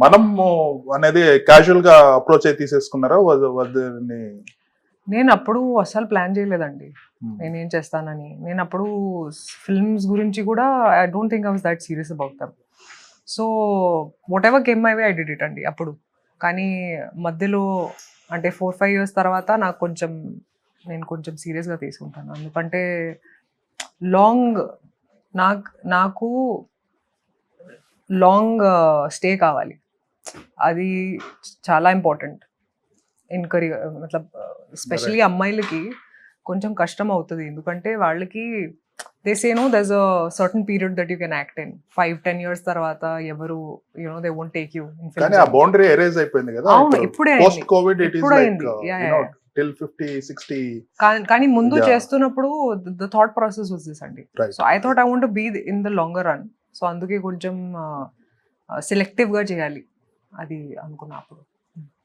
మనం అనేది క్యాజువల్గా అప్రోచ్ అయి తీసేసుకున్నారా? వద- వద్దని? నేను అప్పుడు అస్సలు ప్లాన్ చేయలేదండి. నేనేం చేస్తానని. నేను అప్పుడు ఫిల్మ్స్ గురించి కూడా I don't think I was that serious about them so whatever came my way I did it అండి అప్పుడు. కానీ మధ్యలో అంటే ఫోర్ ఫైవ్ ఇయర్స్ తర్వాత నాకు కొంచెం నేను కొంచెం సీరియస్గా తీసుకుంటాను. ఎందుకంటే లాంగ్ నాకు నాకు లాంగ్ స్టే కావాలి. అది చాలా ఇంపార్టెంట్ ఇన్ కెరియర్ మతలబ్ స్పెషలీ అమ్మాయిలకి కొంచెం కష్టం అవుతుంది. ఎందుకంటే వాళ్ళకి they say no thus a certain period that you can act in five ten years తర్వాత ఎవరు you know they won't take you కానీ ఆ బౌండరీ ఎరేజ్ అయిపోయింది కదా. అవును ఇప్పుడే post. Covid it like. Till sixty కానీ- ముందు. చేస్తున్నప్పుడు the thought process was this అండి. So I thought I want be in the longer run so అందుకే కొంచెం సెలెక్టివ్గా చేయాలి. అది అనుకున్నా అప్పుడు.